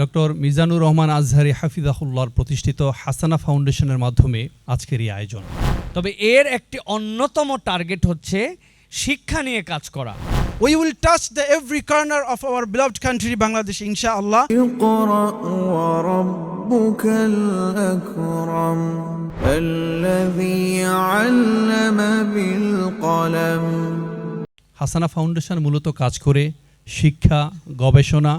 Doctor Mizanur Rahman Azhari হাফিজাহুল্লার প্রতিষ্ঠিত হাসানা ফাউন্ডেশনের মাধ্যমে আজকের এই আয়োজন। তবে এর একটি অন্যতম টার্গেট হচ্ছে শিক্ষা নিয়ে কাজ করা। We touch the every every of our beloved country Bangladesh Bangladesh inshallah. Hasana foundation মূলত কাজ করে শিক্ষা গবেষণা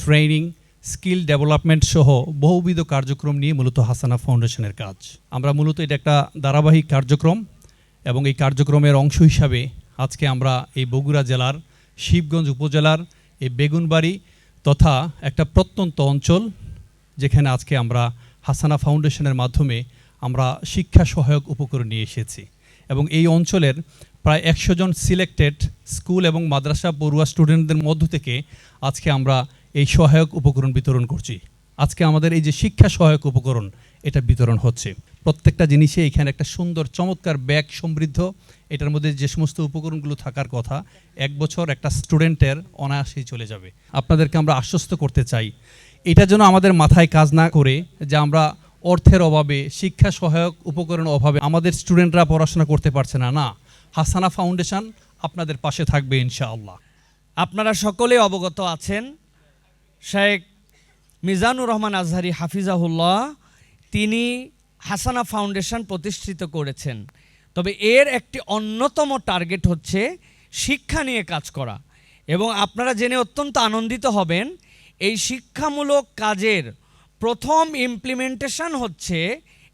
ট্রেনিং স্কিল ডেভেলপমেন্ট সহ বহুবিধ কার্যক্রম নিয়ে মূলত হাসানা ফাউন্ডেশনের কাজ। আমরা মূলত এটা একটা ধারাবাহিক কার্যক্রম এবং এই কার্যক্রমের অংশ হিসাবে আজকে আমরা এই বগুড়া জেলার, শিবগঞ্জ উপজেলার, এই বেগুনবাড়ি তথা একটা প্রত্যন্ত অঞ্চল যেখানে আজকে আমরা হাসানা ফাউন্ডেশনের মাধ্যমে আমরা শিক্ষা সহায়ক উপকরণ নিয়ে এসেছি এবং এই অঞ্চলের প্রায় একশো জন সিলেক্টেড স্কুল এবং মাদ্রাসা পড়ুয়া স্টুডেন্টদের মধ্য থেকে আজকে আমরা এই সহায়ক উপকরণ বিতরণ করছি। আজকে আমাদের এই যে শিক্ষা সহায়ক উপকরণ, এটা বিতরণ হচ্ছে। প্রত্যেকটা জিনিসে এখানে একটা সুন্দর, চমৎকার ব্যাগ সমৃদ্ধ। এটার মধ্যে যে সমস্ত উপকরণগুলো থাকার কথা, এক বছর একটা স্টুডেন্টের অনায়াসেই চলে যাবে। আপনাদেরকে আমরা আশ্বস্ত করতে চাই, এটা যেন আমাদের মাথায় কাজ না করে যে আমরা অর্থের অভাবে, শিক্ষা সহায়ক উপকরণ অভাবে আমাদের স্টুডেন্টরা পড়াশোনা করতে পারছে না। না, হাসানা ফাউন্ডেশন আপনাদের পাশে থাকবে ইনশাআল্লাহ। আপনারা সকলে অবগত আছেন শেখ মিজানুর রহমান আজহারি হাফিজাহুল্লাহ, তিনি হাসানা ফাউন্ডেশন প্রতিষ্ঠিত করেছেন। তবে এর একটি অন্যতম টার্গেট হচ্ছে শিক্ষা নিয়ে কাজ করা। এবং আপনারা জেনে অত্যন্ত আনন্দিত হবেন, এই শিক্ষামূলক কাজের প্রথম ইমপ্লিমেন্টেশন হচ্ছে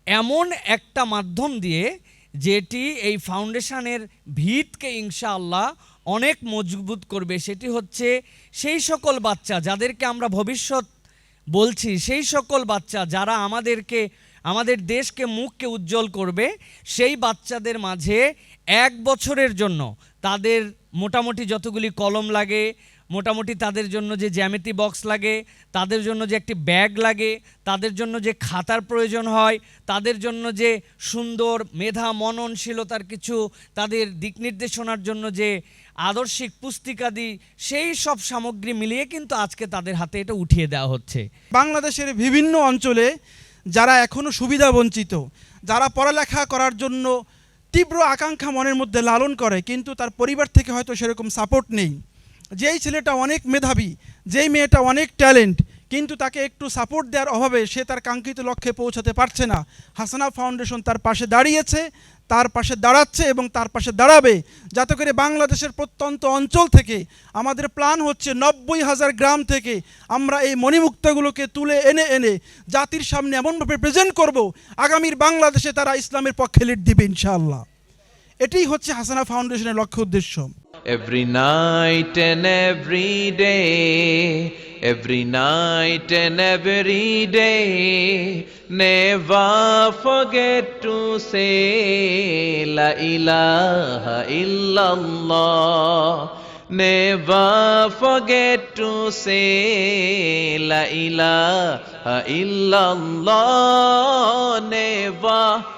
এমন একটা মাধ্যম দিয়ে যেটি এই ফাউন্ডেশনের ভিতকে ইনশাআল্লাহ অনেক মজবুত করবে সেটি হচ্ছে সেই সকল বাচ্চা যাদেরকে আমরা ভবিষ্যৎ বলছি, সেই সকল বাচ্চা যারা আমাদেরকে, আমাদের দেশকে মুখকে উজ্জ্বল করবে, সেই বাচ্চাদের মাঝে এক বছরের জন্য তাদের মোটামুটি যতগুলি কলম লাগে মোটামুটি তাদের জন্য যে জ্যামিতি বক্স লাগে, তাদের জন্য যে একটি ব্যাগ লাগে, তাদের জন্য যে খাতার প্রয়োজন হয়, তাদের জন্য যে সুন্দর মেধা, মননশীলতার কিছু, তাদের দিক নির্দেশনার জন্য যে আদর্শিক পুস্তিকাদি, সেই সব সামগ্রী মিলিয়ে কিন্তু আজকে তাদের হাতে এটা উঠিয়ে দেওয়া হচ্ছে। বাংলাদেশের বিভিন্ন অঞ্চলে যারা এখনও সুবিধা বঞ্চিত, যারা পড়ালেখা করার জন্য তীব্র আকাঙ্ক্ষা মনের মধ্যে লালন করে, কিন্তু তার পরিবার থেকে হয়তো সেরকম সাপোর্ট নেই। যেই ছেলেটা অনেক মেধাবী, যেই মেয়েটা অনেক ট্যালেন্ট, কিন্তু তাকে একটু সাপোর্ট দেওয়ার অভাবে সে তার কাঙ্ক্ষিত লক্ষ্যে পৌঁছাতে পারছে না। হাসানা ফাউন্ডেশন তার পাশে দাঁড়িয়েছে, তার পাশে দাঁড়াচ্ছে এবং তার পাশে দাঁড়াবে, যাতে করে বাংলাদেশের প্রত্যন্ত অঞ্চল থেকে আমাদের প্ল্যান হচ্ছে নব্বই হাজার গ্রাম থেকে আমরা এই মণিমুক্তগুলোকে তুলে এনে এনে জাতির সামনে এমনভাবে প্রেজেন্ট করব, আগামীর বাংলাদেশে তারা ইসলামের পক্ষে লিড দিবে ইনশাআল্লাহ। এটাই হচ্ছে হাসানা ফাউন্ডেশনের লক্ষ্য উদ্দেশ্য। Every night and every day every night and every day never forget to say লা ইলাহা ইল্লাল্লাহ নেভার ফরগেট টু সে লা ইলাহা ইল্লাল্লাহ never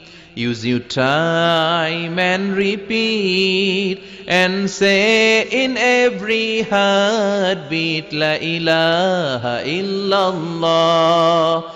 Use your time and repeat and say in every heartbeat La ilaha illallah